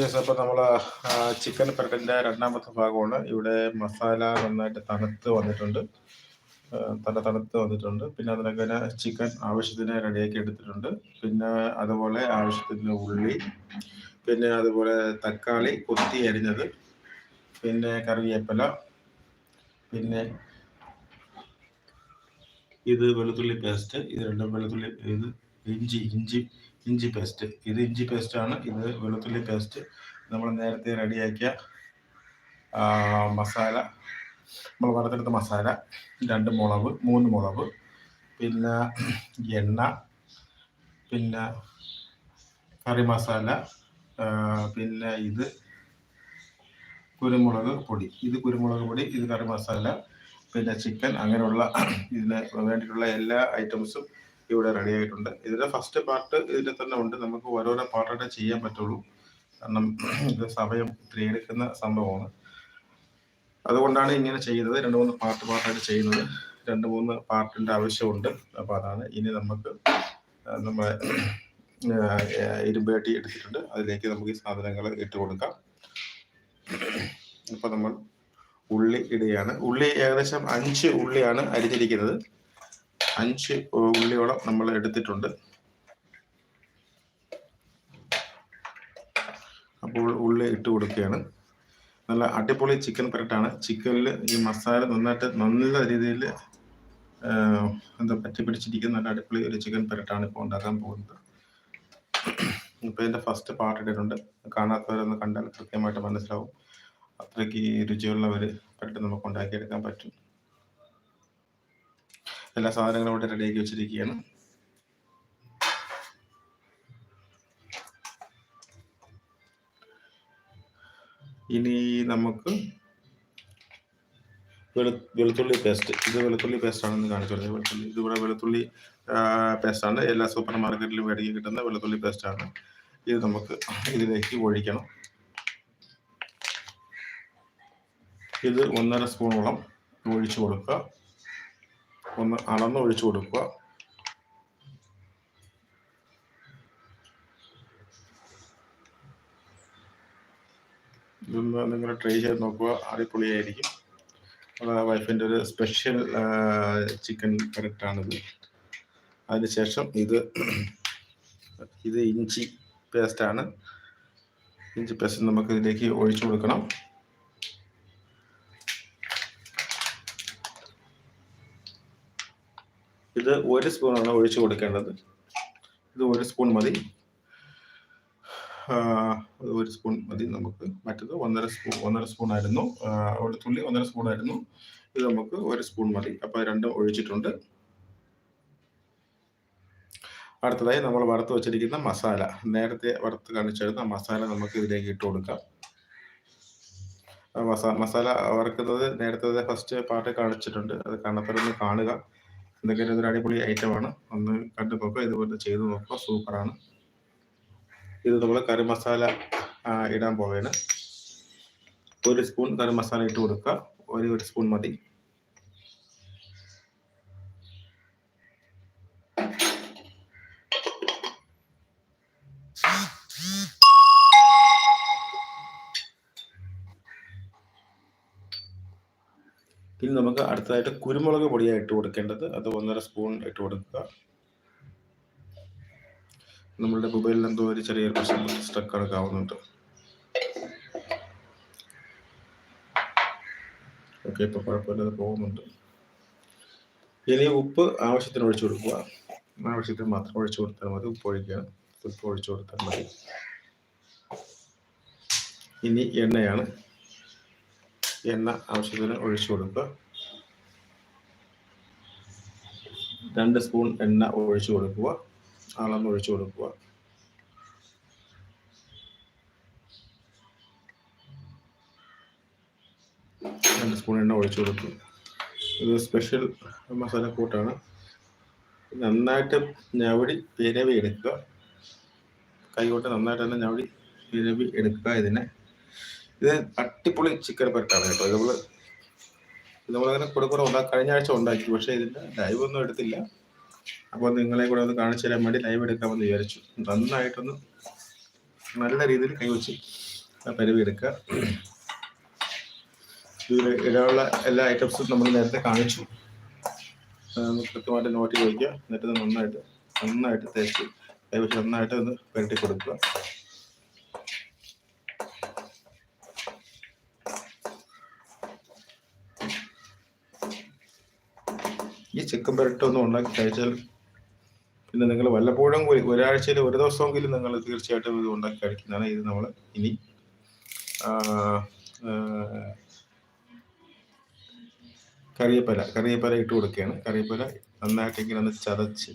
Yes അപ്പോൾ നമ്മൾ chicken പെരട്ടിന്റെ രണ്ടാമത്തെ ഭാഗമാണ്. ഇവിടെ മസാല നന്നായിട്ട് തണുത്ത് വന്നിട്ടുണ്ട്. തല തണുത്ത് വന്നിട്ടുണ്ട്. പിന്നെ അതിനൊക്കെ ചിക്കൻ ആവശ്യത്തിന് റെഡിയാക്കി എടുത്തിട്ടുണ്ട്. പിന്നെ അതുപോലെ ആവശ്യത്തിന് ഉള്ളി പിന്നെ അതുപോലെ തക്കാളി കൊത്തി അരിഞ്ഞത് പിന്നെ കറിവേപ്പില പിന്നെ ഇത് വെളുത്തുള്ളി പേസ്റ്റ് ഇത് രണ്ടും വെളുത്തുള്ളി ഇത് ഇഞ്ചി ഇഞ്ചി ഇഞ്ചി പേസ്റ്റ്. ഇത് ഇഞ്ചി ആണ്. ഇത് വെളുത്തുള്ളി പേസ്റ്റ്. നമ്മൾ നേരത്തെ റെഡിയാക്കിയ മസാല. നമ്മൾ വറുത്തെടുത്ത മസാല രണ്ട് മുളക് മൂന്ന് മുളക് പിന്നെ എണ്ണ പിന്നെ കറി മസാല പിന്നെ ഇത് കുരുമുളക് പൊടി. ഇത് കുരുമുളക് പൊടി ഇത് കറി മസാല പിന്നെ ചിക്കൻ അങ്ങനെയുള്ള ഇതിന് വേണ്ടിയിട്ടുള്ള എല്ലാ ഐറ്റംസും ഇവിടെ റെഡി ആയിട്ടുണ്ട്. ഇതിന്റെ ഫസ്റ്റ് പാർട്ട് ഇതിന്റെ തന്നെ ഉണ്ട്. നമുക്ക് ഓരോരോ പാർട്ടായിട്ട് ചെയ്യാൻ പറ്റുള്ളൂ. കാരണം ഇത് സമയം ഇത്തിരി എടുക്കുന്ന സംഭവമാണ്. അതുകൊണ്ടാണ് ഇങ്ങനെ ചെയ്യുന്നത് രണ്ട് മൂന്ന് പാർട്ട് പാർട്ടായിട്ട് ചെയ്യുന്നത്. രണ്ട് മൂന്ന് പാർട്ടിന്റെ ആവശ്യമുണ്ട്. അപ്പോൾ അതാണ് ഇനി നമുക്ക് നമ്മൾ ഇരുമ്പേട്ടി എടുത്തിട്ടുണ്ട്. അതിലേക്ക് നമുക്ക് ഈ സാധനങ്ങൾ ഇട്ട് കൊടുക്കാം. അപ്പോൾ നമ്മൾ ഉള്ളി ഇടുകയാണ്. ഉള്ളി ഏകദേശം അഞ്ച് ഉള്ളിയാണ് അരിഞ്ഞിരിക്കുന്നത്. അഞ്ച് ഉള്ളിയോളം നമ്മൾ എടുത്തിട്ടുണ്ട്. അപ്പോൾ ഉള്ളി ഇട്ട് കൊടുക്കുകയാണ്. നല്ല അടിപൊളി ചിക്കൻ പെരട്ടാണ്. ചിക്കനിൽ ഈ മസാല നന്നായിട്ട് നല്ല രീതിയിൽ എന്താ പറ്റി പിടിച്ചിരിക്കുന്ന നല്ല അടിപൊളി ഒരു ചിക്കൻ പെരട്ടാണ് ഇപ്പോൾ ഉണ്ടാക്കാൻ പോകുന്നത്. ഇപ്പോൾ ഇതിന്റെ ഫസ്റ്റ് പാർട്ട് ഇട്ടിട്ടുണ്ട്. കാണാത്തവരൊന്ന് കണ്ടാൽ കൃത്യമായിട്ട് മനസ്സിലാവും. അത്രയ്ക്ക് രുചിയുള്ളവർ പെട്ടെന്ന് നമുക്ക് ഉണ്ടാക്കിയെടുക്കാൻ പറ്റും. എല്ലാ സാധനങ്ങളും ഇവിടെ റെഡിയാക്കി വെച്ചിരിക്കുകയാണ്. ഇനി നമുക്ക് വെളു വെളുത്തുള്ളി പേസ്റ്റ് ഇത് വെളുത്തുള്ളി പേസ്റ്റ് ആണെന്ന് കാണിച്ചു തരുന്നത് വെളുത്തുള്ളി ഇതിവിടെ വെളുത്തുള്ളി പേസ്റ്റ് ആണ്. എല്ലാ സൂപ്പർ മാർക്കറ്റിലും മേടിക്കാൻ കിട്ടുന്ന വെളുത്തുള്ളി പേസ്റ്റ് ആണ്. ഇത് നമുക്ക് ഇതിലേക്ക് ഒഴിക്കണം. ഇത് ഒന്നര സ്പൂണോളം ഒഴിച്ചു കൊടുക്കുക. ഒന്ന് അളന്ന് ഒഴിച്ചു കൊടുക്കുക. ഇതൊന്ന് നിങ്ങൾ ട്രൈ ചെയ്ത് നോക്കുക. അടിപൊളിയായിരിക്കും. വൈഫിന്റെ ഒരു സ്പെഷ്യൽ ചിക്കൻ കറക്റ്റാണിത് അതിനുശേഷം ഇത് ഇത് ഇഞ്ചി പേസ്റ്റാണ് ഇഞ്ചി പേസ്റ്റ് നമുക്ക് ഇതിലേക്ക് ഒഴിച്ചു കൊടുക്കണം. ഇത് ഒരു സ്പൂണാണ് ഒഴിച്ചു കൊടുക്കേണ്ടത്. ഇത് ഒരു സ്പൂൺ മതി. ഒരു സ്പൂൺ മതി നമുക്ക്. മറ്റത് ഒന്നര സ്പൂൺ ഒന്നര സ്പൂൺ ആയിരുന്നു ഒരു തുള്ളി ഒന്നര സ്പൂൺ ആയിരുന്നു ഇത് നമുക്ക് ഒരു സ്പൂൺ മതി. അപ്പോൾ രണ്ടും ഒഴിച്ചിട്ടുണ്ട്. അടുത്തതായി നമ്മൾ വറുത്ത് വെച്ചിരിക്കുന്ന മസാല. നേരത്തെ വറുത്ത് കാണിച്ചിരുന്ന മസാല നമുക്ക് ഇതിലേക്ക് ഇട്ട് കൊടുക്കാം. മസാല വറുക്കുന്നത് നേരത്തെ ഫസ്റ്റ് പാർട്ട് കാണിച്ചിട്ടുണ്ട്. അത് കാണാത്തവരൊന്ന് കാണുക. എന്തൊക്കെ ഒരു അടിപൊളി ഐറ്റമാണ് ഒന്ന് കണ്ടു നോക്കുക ഇതുപോലെ ചെയ്ത് നോക്കുക. സൂപ്പറാണ് ഇത് നമ്മൾ കറി മസാല ഇടാൻ പോവുകയാണ് ഒരു സ്പൂൺ കറി മസാല ഇട്ട് കൊടുക്കുക. ഒരു ഒരു സ്പൂൺ മതി. ഇനി നമുക്ക് അടുത്തതായിട്ട് കുരുമുളക് പൊടിയാണ് ഇട്ട് കൊടുക്കേണ്ടത്. അത് ഒന്നര സ്പൂൺ ഇട്ട് കൊടുക്കുക. നമ്മളുടെ മൊബൈലിൽ എന്തോ ഒരു ചെറിയൊരു പ്രശ്നം സ്റ്റക്ക് കിടക്കാവുന്നുണ്ട് ഓക്കെ ഇപ്പൊ കുഴപ്പമില്ലാതെ പോകുന്നുണ്ട്. ഇനി ഉപ്പ് ആവശ്യത്തിന് ഒഴിച്ചു കൊടുക്കുക. ആവശ്യത്തിന് മാത്രം ഒഴിച്ചു കൊടുത്താൽ മതി. ഉപ്പ് ഒഴിക്കുക. ഉപ്പ് ഒഴിച്ചു കൊടുത്താൽ മതി. ഇനി എണ്ണയാണ് എണ്ണ ആവശ്യത്തിന് ഒഴിച്ചു കൊടുക്കുക രണ്ട് സ്പൂൺ എണ്ണ ഒഴിച്ചു കൊടുക്കുക. അളന്ന് ഒഴിച്ചു കൊടുക്കുക. രണ്ട് സ്പൂൺ എണ്ണ ഒഴിച്ചു കൊടുക്കുക ഇത് സ്പെഷ്യൽ മസാല കൂട്ടാണ്. നന്നായിട്ട് ഞവടി പിരവി എടുക്കുക കൈകൊണ്ട് നന്നായിട്ട് തന്നെ ഞവടി പിരവി എടുക്കുക ഇതിനെ. ഇത് അടിപൊളി ചിക്കൻ പെരട്ടാണ് കേട്ടോ. ഇത് നമ്മൾ നമ്മളങ്ങനെ കൂടെ കൂടെ ഉണ്ടാക്കി കഴിഞ്ഞ ആഴ്ച ഉണ്ടാക്കി പക്ഷെ ഇതിന്റെ ലൈവ് ഒന്നും എടുത്തില്ല. അപ്പോൾ നിങ്ങളെ കൂടെ ഒന്ന് കാണിച്ചു തരാൻ വേണ്ടി ലൈവ് എടുക്കാമെന്ന് വിചാരിച്ചു. നന്നായിട്ടൊന്ന് നല്ല രീതിയിൽ കൈവച്ച് പരിവ് എടുക്കുക. ഇതിൽ ഇടാനുള്ള എല്ലാ ഐറ്റംസും നമ്മൾ നേരത്തെ കാണിച്ചു. കൃത്യമായിട്ട് നോട്ട് ചെയ്ത് എന്നിട്ട് നന്നായിട്ട് നന്നായിട്ട് തേച്ച് കൈവച്ച് നന്നായിട്ട് ഒന്ന് പുരട്ടി കൊടുക്കുക. ഈ പെരട്ട ഒന്നും ഉണ്ടാക്കി കഴിച്ചാൽ പിന്നെ നിങ്ങൾ വല്ലപ്പോഴും ഒരാഴ്ചയിൽ ഒരു ദിവസമെങ്കിലും നിങ്ങൾ തീർച്ചയായിട്ടും ഇത് ഉണ്ടാക്കി കഴിക്കുന്നതാണ് ഇത് നമ്മൾ ഇനി കറിയപ്പല കറിയപ്പല ഇട്ട് കൊടുക്കുകയാണ്. കറിയപ്പല നന്നായിട്ട് ഒന്ന് ചതച്ച്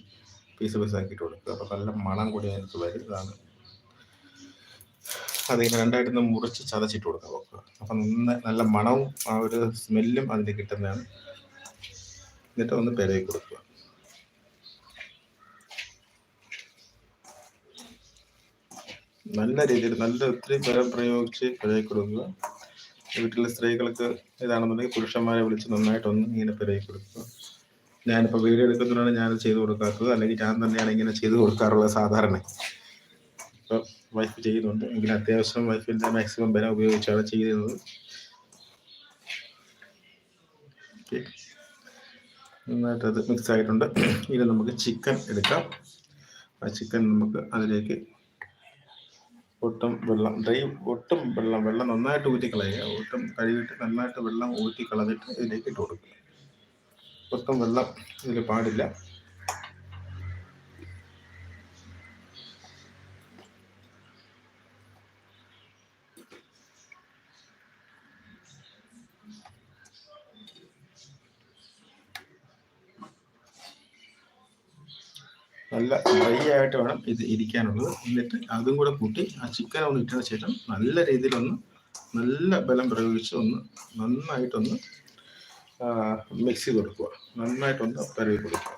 പീസ് പീസ് ആക്കിയിട്ട് കൊടുക്കുക. അപ്പോൾ നല്ല മണം കൂടി അതിനകത്ത് വരും. ഇതാണ്. അതിങ്ങനെ രണ്ടായിട്ട് മുറിച്ച് ചതച്ചിട്ട് കൊടുക്കുക. നോക്കുക അപ്പം നല്ല മണവും ആ ഒരു സ്മെല്ലും അതിന് കിട്ടുന്നതാണ്. എന്നിട്ട് ഒന്ന് പെരയിൽ കൊടുക്കുക. നല്ല രീതിയിൽ നല്ല ഒത്തിരി ബലം പ്രയോഗിച്ച് പെരകി കൊടുക്കുക. വീട്ടിലെ സ്ത്രീകൾക്ക് ഇതാണെന്നുണ്ടെങ്കിൽ പുരുഷന്മാരെ വിളിച്ച് നന്നായിട്ടൊന്ന് ഇങ്ങനെ പെരകി കൊടുക്കുക. ഞാനിപ്പോൾ വീഡിയോ എടുക്കുന്നതാണ് ഞാൻ ചെയ്തു കൊടുക്കാത്തത്. അല്ലെങ്കിൽ ഞാൻ തന്നെയാണ് ഇങ്ങനെ ചെയ്തു കൊടുക്കാറുള്ളത് സാധാരണ. ഇപ്പം വൈഫ് ചെയ്യുന്നുണ്ട്. എങ്കിലും അത്യാവശ്യം വൈഫിന്റെ മാക്സിമം ബലം ഉപയോഗിച്ചാണ് ചെയ്യുന്നത്. ഓക്കെ നന്നായിട്ട് അത് മിക്സ് ആയിട്ടുണ്ട്. ഇനി നമുക്ക് ചിക്കൻ എടുക്കാം. ആ ചിക്കൻ നമുക്ക് അതിലേക്ക് ഒട്ടും വെള്ളം ഡ്രൈ ഒട്ടും വെള്ളം വെള്ളം നന്നായിട്ട് ഊറ്റി കളയുക. ഒട്ടും കഴുകിയിട്ട് നന്നായിട്ട് വെള്ളം ഊറ്റി കളഞ്ഞിട്ട് ഇതിലേക്ക് ഇട്ട് കൊടുക്കുക. ഒട്ടും വെള്ളം ഇതിൽ പാടില്ല. നല്ല ഡ്രൈ ആയിട്ട് വേണം ഇത് ഇരിക്കാനുള്ളത്. എന്നിട്ട് അതും കൂടെ കൂട്ടി ആ ചിക്കൻ ഒന്ന് ഇട്ടതിന് ശേഷം നല്ല രീതിയിലൊന്ന് നല്ല ബലം പ്രയോഗിച്ച് ഒന്ന് നന്നായിട്ടൊന്ന് മിക്സ് ചെയ്ത് കൊടുക്കുക. നന്നായിട്ടൊന്ന് പരവി കൊടുക്കുക.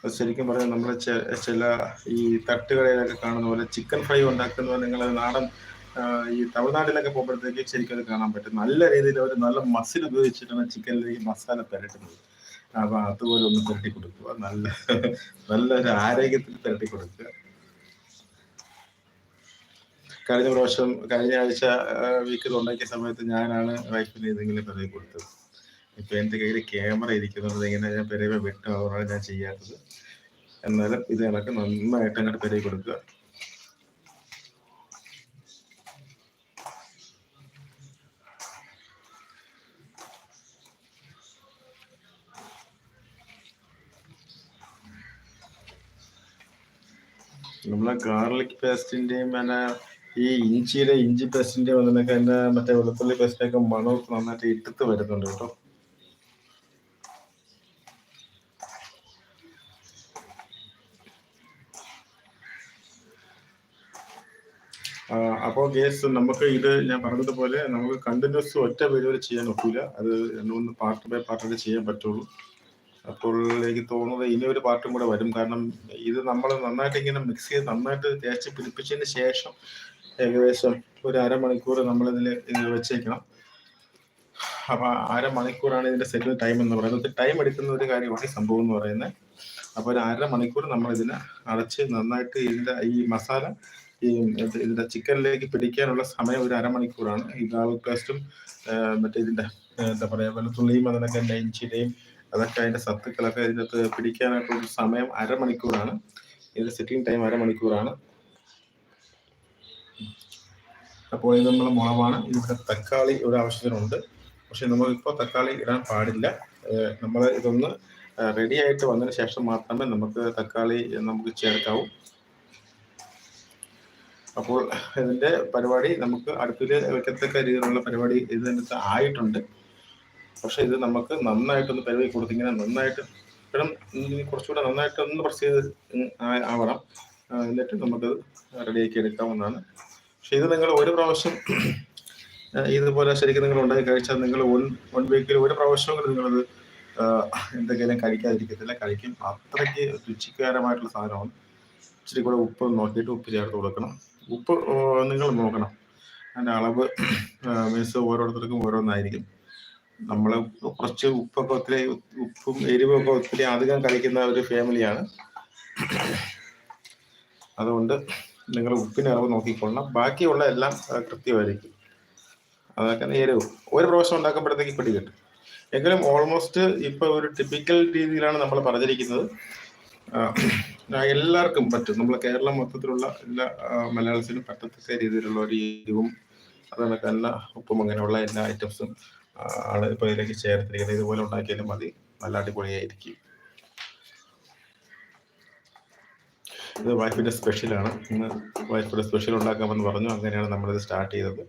അത് ശരിക്കും പറഞ്ഞാൽ നമ്മൾ ചില ഈ തട്ടുകടയിലൊക്കെ കാണുന്ന പോലെ ചിക്കൻ ഫ്രൈ ഉണ്ടാക്കുന്നത് നിങ്ങൾ നാടൻ ആ, ഈ തമിഴ്നാട്ടിലൊക്കെ പോകുമ്പോഴത്തേക്ക് ശരിക്കും അത് കാണാൻ പറ്റും. നല്ല രീതിയിൽ അവർ നല്ല മസിൽ ഉപയോഗിച്ചിട്ടാണ് ചിക്കനിലേക്ക് മസാല പുരട്ടുന്നത്. അപ്പൊ അതുപോലെ ഒന്ന് തട്ടി കൊടുക്കുക നല്ല നല്ലൊരു ആരോഗ്യത്തിൽ തട്ടി കൊടുക്കുക കഴിഞ്ഞ പ്രാവശ്യം കഴിഞ്ഞ ആഴ്ച വീക്കിൽ ഉണ്ടാക്കിയ സമയത്ത് ഞാനാണ് വൈഫിന് ഇതെങ്കിലും പിറകെ കൊടുത്തത്. ഇപ്പൊ എന്റെ കയ്യിൽ ക്യാമറ ഇരിക്കുന്നത് ഇങ്ങനെ ഞാൻ പിറകെ വിട്ടു. ഞാൻ ചെയ്യാത്തത്. എന്നാലും ഇത് കണക്ക് നന്നായിട്ട് അങ്ങോട്ട് പിറകെ കൊടുക്കുക. നമ്മളെ ഗാർലിക് പേസ്റ്റിന്റെയും പിന്നെ ഈ ഇഞ്ചിയുടെ ഇഞ്ചി പേസ്റ്റിന്റെയും അതിനൊക്കെ അതിന്റെ മറ്റേ വെളുത്തുള്ളി പേസ്റ്റിനൊക്കെ മണമൊക്കെ നന്നായിട്ട് ഇട്ടത്ത് വരുന്നുണ്ട് കേട്ടോ. അപ്പോൾ ഗേസ് നമുക്ക് ഇത് ഞാൻ പറഞ്ഞതുപോലെ നമുക്ക് കണ്ടിന്യൂസ് ഒറ്റ വീഡിയോയിൽ ചെയ്യാൻ ഒക്കില്ല അത് രണ്ട് പാർട്ട് ബൈ പാർട്ടായിട്ട് ചെയ്യാൻ പറ്റുള്ളൂ. അപ്പോൾ എനിക്ക് തോന്നുന്നത് ഇനി ഒരു പാർട്ടും കൂടെ വരും. കാരണം ഇത് നമ്മൾ നന്നായിട്ട് ഇങ്ങനെ മിക്സ് ചെയ്ത് നന്നായിട്ട് തേച്ച് പിടിപ്പിച്ചതിന് ശേഷം ഏകദേശം ഒരു അരമണിക്കൂർ നമ്മളിതിൽ വെച്ചേക്കണം. അപ്പൊ അരമണിക്കൂറാണ് ഇതിന്റെ സെറ്റിൽ ടൈം എന്ന് പറയുന്നത്. ടൈം എടുക്കുന്ന ഒരു കാര്യമാണ് ഈ സംഭവം എന്ന് പറയുന്നത്. അപ്പോൾ ഒരു അരമണിക്കൂർ നമ്മൾ ഇതിനെ അടച്ച് നന്നായിട്ട് ഇതിന്റെ ഈ മസാല ഈ ഇത് ഇതിന്റെ ചിക്കനിലേക്ക് പിടിക്കാനുള്ള സമയം ഒരു അരമണിക്കൂറാണ്. ഈ ഗാർലിക് പേസ്റ്റും മറ്റേ ഇതിന്റെ എന്താ പറയാ വെളുത്തുള്ളിയും അതിനൊക്കെ ഇഞ്ചിയുടെയും അതൊക്കെ അതിന്റെ സത്തുക്കളൊക്കെ ഇതിനകത്ത് പിടിക്കാനായിട്ടുള്ള സമയം അരമണിക്കൂറാണ്. ഇതിന്റെ സെറ്റിംഗ് ടൈം അരമണിക്കൂറാണ്. അപ്പോൾ ഇത് നമ്മൾ മുളവാണ്. ഇവിടെ തക്കാളി ഒരു ആവശ്യത്തിനുണ്ട്. പക്ഷെ നമുക്കിപ്പോൾ തക്കാളി ഇടാൻ പാടില്ല. നമ്മൾ ഇതൊന്ന് റെഡി ആയിട്ട് വന്നതിന് ശേഷം മാത്രമേ നമുക്ക് തക്കാളി നമുക്ക് ചേർക്കാവൂ. അപ്പോൾ ഇതിന്റെ പരിപാടി നമുക്ക് അടുപ്പിൽ വെക്കത്തക്ക രീതിയിലുള്ള പരിപാടി ഇതിനകത്ത് ആയിട്ടുണ്ട്. പക്ഷെ ഇത് നമുക്ക് നന്നായിട്ടൊന്ന് പരിപാടി കൊടുത്തിങ്ങനെ നന്നായിട്ട് ഇപ്പം കുറച്ചുകൂടെ നന്നായിട്ട് ഒന്ന് പ്രസ് ചെയ്ത് ആവണം. എന്നിട്ട് നമുക്കത് റെഡിയാക്കി എടുക്കാവുന്നതാണ്. പക്ഷെ ഇത് നിങ്ങൾ ഒരു പ്രാവശ്യം ഇതുപോലെ ശരിക്കും നിങ്ങൾ ഉണ്ടാക്കി കഴിച്ചാൽ നിങ്ങൾ വൺ വൺ വീക്കിൽ ഒരു പ്രാവശ്യമെങ്കിലും നിങ്ങളത് എന്തെങ്കിലും കഴിക്കാതിരിക്കത്തില്ല. കഴിക്കും. അത്രയ്ക്ക് രുചികരമായിട്ടുള്ള സാധനമാണ്. ഇച്ചിരി കൂടെ ഉപ്പ് നോക്കിയിട്ട് ഉപ്പ് ചേർത്ത് കൊടുക്കണം. ഉപ്പ് നിങ്ങൾ നോക്കണം. അതിന്റെ അളവ് മീൻസ് ഓരോരുത്തർക്കും ഓരോന്നായിരിക്കും. നമ്മൾ കുറച്ച് ഉപ്പൊക്കെ ഒത്തിരി ഉപ്പും എരിവൊക്കെ ഒത്തിരി അധികം കഴിക്കുന്ന ഒരു ഫാമിലിയാണ്. അതുകൊണ്ട് നിങ്ങൾ ഉപ്പിന്റെ അളവ് നോക്കിക്കൊള്ളണം. ബാക്കിയുള്ള എല്ലാം കൃത്യമായിരിക്കും. അതൊക്കെ എരിവ് ഒരു പ്രാവശ്യം ഉണ്ടാക്കുമ്പോഴത്തേക്ക് പിടി കിട്ടും. എങ്കിലും ഓൾമോസ്റ്റ് ഇപ്പൊ ഒരു ടിപ്പിക്കൽ രീതിയിലാണ് നമ്മൾ പറഞ്ഞിരിക്കുന്നത്. എല്ലാവർക്കും പറ്റും. നമ്മൾ കേരളം മൊത്തത്തിലുള്ള എല്ലാ മലയാളത്തിനും പറ്റത്തക്ക രീതിയിലുള്ള ഒരു എരിവും അതുപോലെ തന്നെ ഉപ്പും അങ്ങനെയുള്ള എല്ലാ ഐറ്റംസും ആണ് ഇപ്പൊ ഇതിലേക്ക് ചേർത്തിരിക്കുന്നത് ഇതുപോലെ ഉണ്ടാക്കിയാലും മതി. നല്ല അടിപൊളിയായിരിക്കും. ഇത് വൈഫിന്റെ സ്പെഷ്യലാണ് ഇന്ന് വൈഫിന്റെ സ്പെഷ്യൽ ഉണ്ടാക്കാമെന്ന് പറഞ്ഞു. അങ്ങനെയാണ് നമ്മളിത് സ്റ്റാർട്ട് ചെയ്തത്.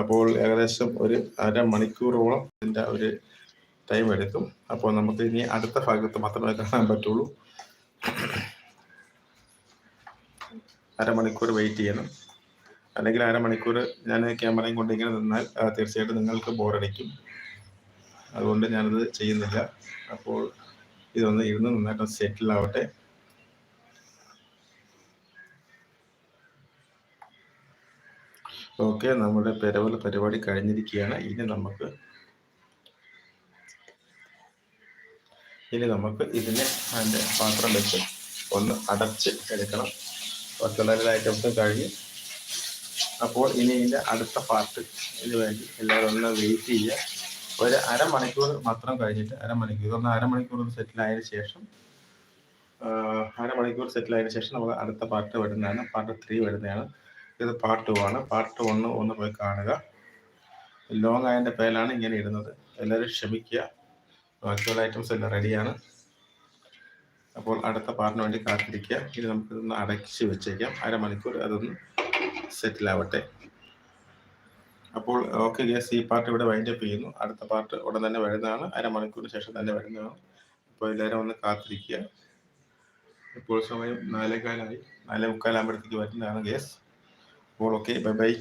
അപ്പോൾ ഏകദേശം ഒരു അരമണിക്കൂറോളം ഇതിന്റെ ഒരു ടൈം എടുക്കും. അപ്പോൾ നമുക്ക് ഇനി അടുത്ത ഭാഗത്ത് മാത്രമേ കാണാൻ പറ്റുള്ളൂ. അരമണിക്കൂർ വെയിറ്റ് ചെയ്യണം. അല്ലെങ്കിൽ അരമണിക്കൂർ ഞാൻ ക്യാമറയും കൊണ്ട് ഇങ്ങനെ നിന്നാൽ തീർച്ചയായിട്ടും നിങ്ങൾക്ക് ബോറടിക്കും. അതുകൊണ്ട് ഞാനത് ചെയ്യുന്നില്ല. അപ്പോൾ ഇതൊന്ന് ഇരുന്ന് നന്നായിട്ട് സെറ്റിൽ ആവട്ടെ. ഓക്കെ നമ്മുടെ പെരവൽ പരിപാടി കഴിഞ്ഞിരിക്കുകയാണ്. ഇനി നമുക്ക് ഇനി നമുക്ക് ഇതിനെ അതിന്റെ പാത്രം വെച്ച് ഒന്ന് അടച്ച് എടുക്കണം. ബാക്കിയുള്ള എല്ലാ ഐറ്റംസും കഴിഞ്ഞ് അപ്പോൾ ഇനി ഇതിന്റെ അടുത്ത പാർട്ട് ഇതിന് വേണ്ടി എല്ലാവരും ഒന്ന് വെയിറ്റ് ചെയ്യുക. ഒരു അരമണിക്കൂർ മാത്രം കഴിഞ്ഞിട്ട് അരമണിക്കൂർ. ഒന്ന് അരമണിക്കൂർ സെറ്റിൽ ആയതിനു ശേഷം അരമണിക്കൂർ സെറ്റിൽ ആയതിനു ശേഷം നമ്മൾ അടുത്ത പാർട്ട് വരുന്നതാണ്. പാർട്ട് ത്രീ വരുന്നതാണ്. ഇത് പാർട്ട് ടു ആണ്. പാർട്ട് വണ്ണ് ഒന്ന് പോയി കാണുക. ലോങ് ആയതിന്റെ പേരിലാണ് ഇങ്ങനെ ഇടുന്നത് എല്ലാവരും ക്ഷമിക്കുക. ബാക്കിയുള്ള ഐറ്റംസ് എല്ലാം റെഡിയാണ് അപ്പോൾ അടുത്ത പാർട്ടിന് വേണ്ടി കാത്തിരിക്കുക. ഇനി നമുക്കിതൊന്ന് അടച്ച് വെച്ചേക്കാം. അരമണിക്കൂർ അതൊന്ന് സെറ്റിൽ ആവട്ടെ അപ്പോൾ ഓക്കെ ഗ്യാസ് ഈ പാർട്ട് ഇവിടെ വൈൻഡ് അപ്പ് ചെയ്യുന്നു. അടുത്ത പാർട്ട് ഉടൻ തന്നെ വരുന്നതാണ്. അരമണിക്കൂറിന് ശേഷം തന്നെ വരുന്നതാണ്. അപ്പോൾ എല്ലാവരും ഒന്ന് കാത്തിരിക്കുക. ഇപ്പോൾ സമയം നാലേകാലായി. നാലേ മുക്കാലാകുമ്പോഴത്തേക്ക് വരുന്നതാണ് ഗ്യാസ് അപ്പോൾ ഓക്കെ ബൈ ബൈ